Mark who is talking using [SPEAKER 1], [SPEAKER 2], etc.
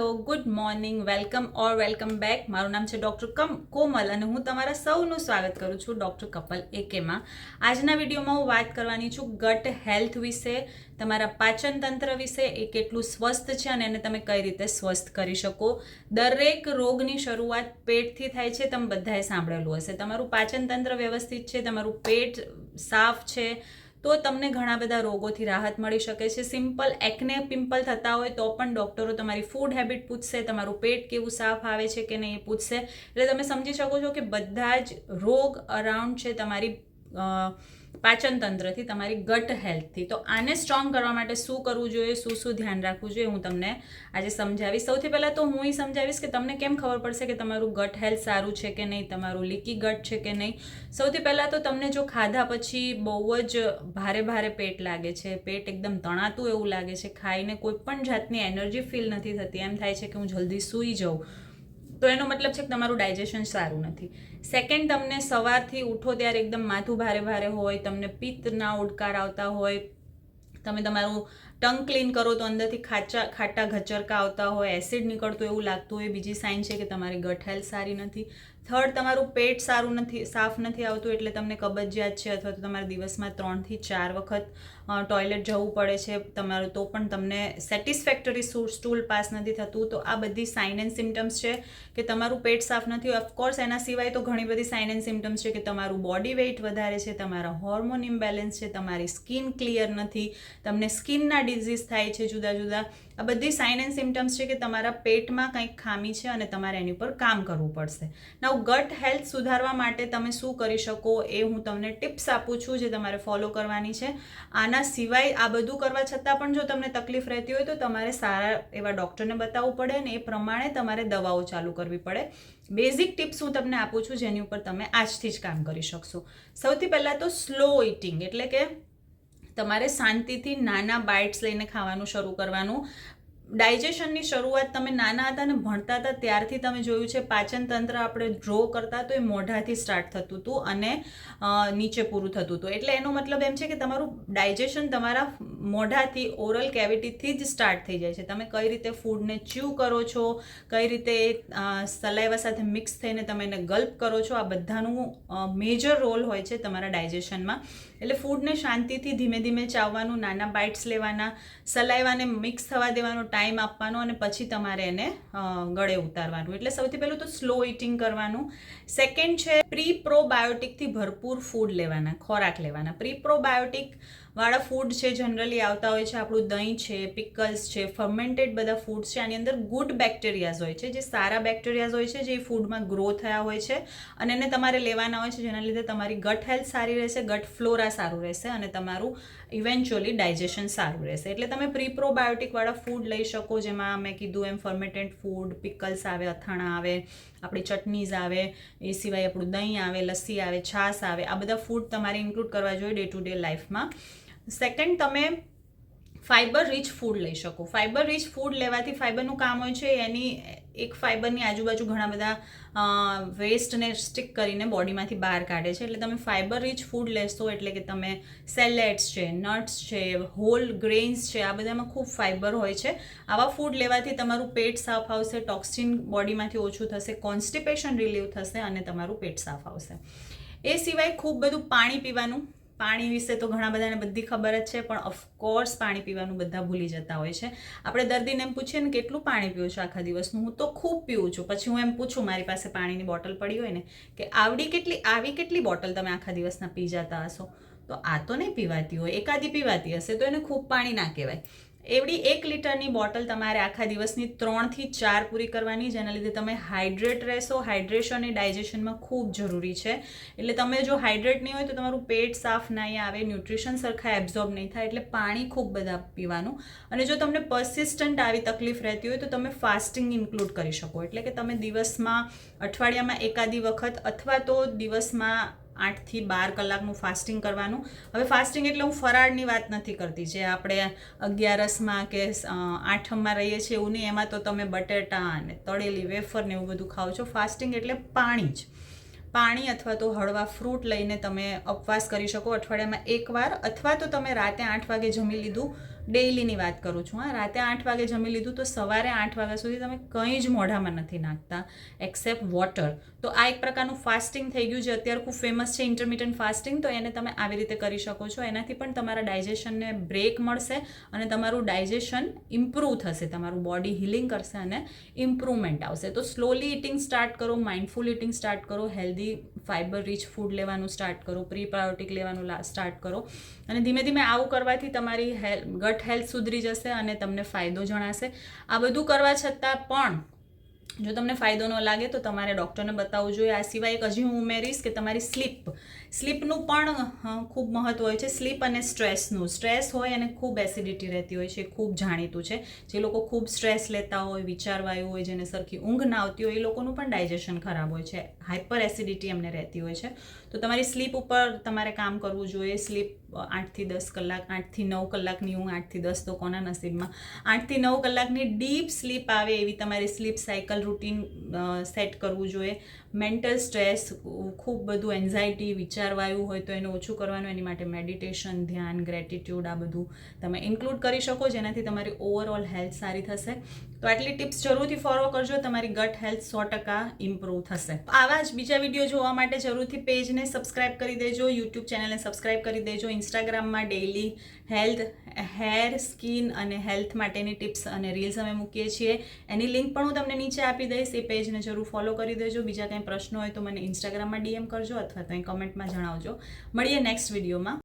[SPEAKER 1] Hello good morning welcome or welcome back મારું નામ છે ડૉક્ટર કમ, કોમલ અને હું તમારા સૌનું સ્વાગત કરું છું ડૉક્ટર કપલ એકેમાં આજના વિડીયોમાં હું વાત કરવાની છું ગટ હેલ્થ વિશે, તમારા પાચન તંત્ર વિશે, એ કેટલું સ્વસ્થ છે અને એને તમે કઈ રીતે સ્વસ્થ કરી શકો. દરેક રોગની શરૂઆત પેટથી થાય છે, તમે બધાએ સાંભળેલું હશે. તમારું પાચન તંત્ર વ્યવસ્થિત છે, તમારું પેટ સાફ છે તો તમને ઘણા બધા રોગોથી રાહત મળી શકે છે. સિમ્પલ એકને પિમ્પલ થતા હોય તો પણ ડૉક્ટરો તમારી ફૂડ હેબિટ પૂછશે, તમારું પેટ કેવું સાફ આવે છે કે નહીં એ પૂછશે. એટલે તમે સમજી શકો છો કે બધા જ રોગ અરાઉન્ડ છે તમારી અ, પાચન તંત્રથી તમારી ગટ હેલ્થથી તો આને સ્ટ્રોંગ કરવા માટે શું કરવું જોઈએ શું શું ધ્યાન રાખવું જોઈએ હું તમને આજે સમજાવીશ. સૌથી પહેલાં તો હું એ સમજાવીશ કે તમને કેમ ખબર પડશે કે તમારું ગટ હેલ્થ સારું છે કે નહીં તમારું લીકી ગટ છે કે નહીં. સૌથી પહેલાં તો તમને જો ખાધા પછી બહુ જ ભારે ભારે પેટ લાગે છે પેટ એકદમ તણાતું એવું લાગે છે ખાઈને કોઈ પણ જાતની એનર્જી ફીલ નથી થતી. એમ થાય છે કે હું જલ્દી સૂઈ જાઉં. તો એનો મતલબ છે કે તમારું ડાયજેશન સારું નથી. સેકન્ડ તમને સવારથી ઉઠો ત્યારે એકદમ માથું ભારે ભારે હોય, તમને પિત્તના ઉડકાર આવતા હોય, તમે તમારું ટંગ ક્લીન કરો તો અંદરથી ખાચા ખાટા ઘચરકા આવતા હોય, એસિડ નીકળતું એવું લાગતું હોય. બીજી સાઇન છે કે તમારી ગટ હેલ્થ સારી નથી. થર્ડ, તમારું પેટ સારું નથી, સાફ નથી આવતું એટલે તમને કબજિયાત છે અથવા તો તમારે દિવસમાં ત્રણથી ચાર વખત ટોયલેટ જવું પડે છે. તમારું તો પણ તમને સેટિસ્ફેક્ટરી સ્ટૂલ પાસ નથી થતું. તો આ બધી સાઇન એન્ડ સિમ્ટમ્સ છે કે તમારું પેટ સાફ નથી. ઓફકોર્સ એના સિવાય તો ઘણી બધી સાઇન એન્ડ સિમ્ટમ્સ છે કે તમારું બોડી વેઇટ વધારે છે, તમારા હોર્મોન ઇમ્બેલેન્સ છે, તમારી સ્કિન ક્લિયર નથી. તમને સ્કિનના ડિઝીઝ થાય છે, જુદા જુદા. આ બધી સાઇન એન્ડ સિમ્ટમ્સ છે કે તમારા પેટમાં કંઈક ખામી છે અને તમારે એની ઉપર કામ કરવું પડશે. નવ ગટ હેલ્થ સુધારવા માટે તમે શું કરી શકો એ હું તમને ટિપ્સ આપું છું જે તમારે ફોલો કરવાની છે. આના સિવાય આ બધું કરવા છતાં પણ જો તમને તકલીફ રહેતી હોય તો તમારે સારા એવા ડૉક્ટરને બતાવવું પડે ને એ પ્રમાણે તમારે દવાઓ ચાલુ કરવી પડે. બેઝિક ટિપ્સ હું તમને આપું છું જેની ઉપર તમે આજથી જ કામ કરી શકશો. સૌથી પહેલાં તો સ્લો ઇટિંગ એટલે કે તમારે શાંતિથી નાના બાઇટ્સ લઈને ખાવાનું શરૂ કરવાનું. ડાયજેશનની શરૂઆત તમે નાના હતા ને ભણતા હતા, ત્યારથી તમે જોયું છે પાચન તંત્ર આપણે ડ્રો કરતા તો એ મોઢાથી સ્ટાર્ટ થતું હતું અને નીચે પૂરું થતું હતું. એટલે એનો મતલબ એમ છે કે તમારું ડાયજેશન તમારા મોઢાથી ઓરલ કેવિટીથી જ સ્ટાર્ટ થઈ જાય છે. તમે કઈ રીતે ફૂડને ચ્યુ કરો છો, કઈ રીતે સલાઈવા સાથે મિક્સ થઈને તમે એને ગલ્પ કરો છો, આ બધાનું મેજર રોલ હોય છે તમારા ડાયજેશનમાં. એટલે ફૂડને શાંતિથી ધીમે ધીમે ચાવવાનું, નાના બાઇટ્સ લેવાના, સલાઈવાને મિક્સ થવા દેવાનો ટાઈમ આપવાનો અને પછી તમારે એને ગળે ઉતારવાનું. એટલે સૌથી પહેલું તો સ્લો ઇટિંગ કરવાનું. સેકન્ડ છે પ્રી પ્રોબાયોટિકથી ભરપૂર ફૂડ લેવાના, ખોરાક લેવાના. પ્રી પ્રોબાયોટિક વાળા ફૂડ છે જનરલી આવતા હોય છે, આપણું દહીં છે પિકલ્સ છે ફર્મેન્ટેડ બધા ફૂડ્સ છે, આની અંદર ગુડ બેક્ટેરિયાઝ હોય છે, જે સારા બેક્ટેરિયાઝ હોય છે, જે ફૂડમાં ગ્રો થયા હોય છે, અને એને તમારે લેવાના હોય છે, જેના લીધે તમારી ગટ હેલ્થ સારી રહેશે ગટ ફ્લોરા સારું રહેશે, અને તમારું ઇવેન્ચ્યુઅલી ડાયજેશન સારું રહેશે. એટલે તમે પ્રી પ્રોબાયોટિકવાળા ફૂડ લઈ શકો, જેમાં મેં કીધું એમ ફર્મેન્ટેડ ફૂડ પિકલ્સ આવે, અથાણા આવે, આપણી ચટનીઝ આવે, એ સિવાય આપણું દહીં આવે, લસ્સી આવે, છાશ આવે, આ બધા ફૂડ તમારે ઇન્ક્લુડ કરવા જોઈએ ડે ટુ ડે લાઈફમાં સેકન્ડ તમે ફાઇબર રીચ ફૂડ લઈ શકો. ફાઇબર રીચ ફૂડ લેવાથી ફાઇબરનું કામ હોય છે, એની એક ફાઇબરની આજુબાજુ ઘણા બધા વેસ્ટને સ્ટિક કરીને બોડીમાંથી બહાર કાઢે છે. એટલે તમે ફાઇબર રીચ ફૂડ લેશો એટલે કે તમે સેલેડ્સ છે નટ્સ છે હોલ ગ્રેન્સ છે, આ બધામાં ખૂબ ફાઇબર હોય છે. આવા ફૂડ લેવાથી તમારું પેટ સાફ આવશે ટોક્સિન બોડીમાંથી ઓછું થશે કોન્સ્ટિપેશન રિલીવ થશે અને તમારું પેટ સાફ આવશે. એ સિવાય ખૂબ બધું પાણી પીવાનું પાણી વિશે તો ઘણા બધાને બધી ખબર જ છે, પણ ઓફકોર્સ પાણી પીવાનું બધા ભૂલી જતા હોય છે. આપણે દર્દીને એમ પૂછીએ ને કેટલું પાણી પીવું છું આખા દિવસનું? હું તો ખૂબ પીવું છું. પછી હું એમ પૂછું, મારી પાસે પાણીની બોટલ પડી હોય ને, કે આવડી કેટલી, આવી કેટલી બોટલ તમે આખા દિવસના પી જતા હશો? તો આ તો નહીં પીવાતી હોય, એકાદી પીવાતી હશે તો એને ખૂબ પાણી ના કહેવાય. એવડી એક લીટરની બોટલ તમારે આખા દિવસની ત્રણથી ચાર પૂરી કરવાની, જેના લીધે તમે હાઇડ્રેટ રહેશો. હાઇડ્રેશન એ ડાયજેશનમાં ખૂબ જરૂરી છે. એટલે તમે જો હાઇડ્રેટ નહીં હોય તો તમારું પેટ સાફ નહીં આવે, ન્યુટ્રિશન સરખા એબ્ઝોર્બ નહીં થાય, એટલે પાણી ખૂબ બધા પીવાનું. અને જો તમને પર્સિસ્ટન્ટ આવી તકલીફ રહેતી હોય તો તમે ફાસ્ટિંગ ઇન્ક્લુડ કરી શકો. એટલે કે તમે દિવસમાં અઠવાડિયામાં એકાદી વખત અથવા તો દિવસમાં આઠથી બાર કલાકનું ફાસ્ટિંગ કરવાનું. હવે ફાસ્ટિંગ એટલે હું ફરાળની વાત નથી કરતી. જે આપણે અગિયારસમાં કે આઠમમાં રહીએ છીએ એવું નહીં. એમાં તો તમે બટેટા અને તળેલી, વેફર ને એવું બધું ખાઓ છો. ફાસ્ટિંગ એટલે પાણી જ. પાણી અથવા તો હળવા ફ્રૂટ લઈને તમે ઉપવાસ કરી શકો. અઠવાડિયામાં એકવાર અથવા તો તમે રાતે આઠ વાગે જમી લીધું ડેઇલીની વાત કરું છું, હા. રાતે આઠ વાગે જમી લીધું તો સવારે આઠ વાગ્યા સુધી તમે કંઈ જ મોઢામાં નથી નાખતા એક્સેપ્ટ વોટર તો આ એક પ્રકારનું ફાસ્ટિંગ થઈ ગયું છે. અત્યારે ખૂબ ફેમસ છે ઇન્ટરમીડિયન્ટ ફાસ્ટિંગ તો એને તમે આવી રીતે કરી શકો છો. એનાથી પણ તમારા ડાયજેશનને બ્રેક મળશે અને તમારું ડાયજેશન ઇમ્પ્રૂવ થશે, તમારું બોડી હિલિંગ કરશે અને ઇમ્પ્રુવમેન્ટ આવશે. તો સ્લોલી ઇટિંગ સ્ટાર્ટ કરો માઇન્ડફુલ ઇટિંગ સ્ટાર્ટ કરો હેલ્ધી ફાઇબર રીચ ફૂડ લેવાનું સ્ટાર્ટ કરો પ્રીબાયોટિક લેવાનું સ્ટાર્ટ કરો. અને ધીમે ધીમે આવું કરવાથી તમારી હેલ્થ ગટ હેલ્થ સુધરી જશે અને તમને ફાયદો જણાશે. આ બધું કરવા છતાં પણ જો તમને ફાયદો ન લાગે તો તમારે ડૉક્ટરને બતાવવું જોઈએ. આ સિવાય એક હજી હું ઉમેરીશ કે તમારી સ્લીપ સ્લીપનું પણ ખૂબ મહત્વ હોય છે. સ્લીપ અને સ્ટ્રેસનું. સ્ટ્રેસ હોય અને ખૂબ એસિડિટી રહેતી હોય છે ખૂબ જાણીતું છે. જે લોકો ખૂબ સ્ટ્રેસ લેતા હોય, વિચારવાયું હોય, જેને સરખી ઊંઘ ના આવતી હોય, એ લોકોનું પણ ડાયજેશન ખરાબ હોય છે. હાઇપર એસિડિટી એમને રહેતી હોય છે. તો તમારી સ્લીપ ઉપર તમારે કામ કરવું જોઈએ. સ્લીપ આઠથી દસ કલાક, આઠથી નવ કલાકની ઊંઘ, આઠથી દસ તો કોના નસીબમાં? આઠથી નવ કલાકની ડીપ સ્લીપ આવે એવી તમારી સ્લીપ સાયકલ રૂટીન સેટ કરવું જોઈએ. મેન્ટલ સ્ટ્રેસ, ખૂબ બધું એન્ઝાયટી વિચારવાયું હોય તો એને ઓછું કરવાનું, એની માટે મેડિટેશન ધ્યાન ગ્રેટિટ્યૂડ આ બધું તમે ઇન્ક્લુડ કરી શકો, જેનાથી તમારી ઓવરઓલ હેલ્થ સારી થશે. તો આટલી ટિપ્સ જરૂરથી ફોલો કરજો, તમારી ગટ હેલ્થ સો ટકા ઇમ્પ્રૂવ થશે. આવા જ બીજા વીડિયો જોવા માટે જરૂરથી પેજને સબસ્ક્રાઇબ કરી દેજો યુટ્યુબ ચેનલને સબસ્ક્રાઇબ કરી દેજો ઇન્સ્ટાગ્રામમાં ડેઇલી હેલ્થ હેર, સ્કિન અને હેલ્થ માટેની ટિપ્સ અને રીલ્સ અમે મૂકીએ છીએ. એની લિંક પણ હું તમને નીચે આપી દઈશ. એ પેજને જરૂર ફોલો કરી દેજો. બીજા કંઈ પ્રશ્નો હોય તો મને ઇન્સ્ટાગ્રામમાં ડીએમ કરજો અથવા તો કમેન્ટમાં જણાવજો. મળીએ નેક્સ્ટ વિડીયોમાં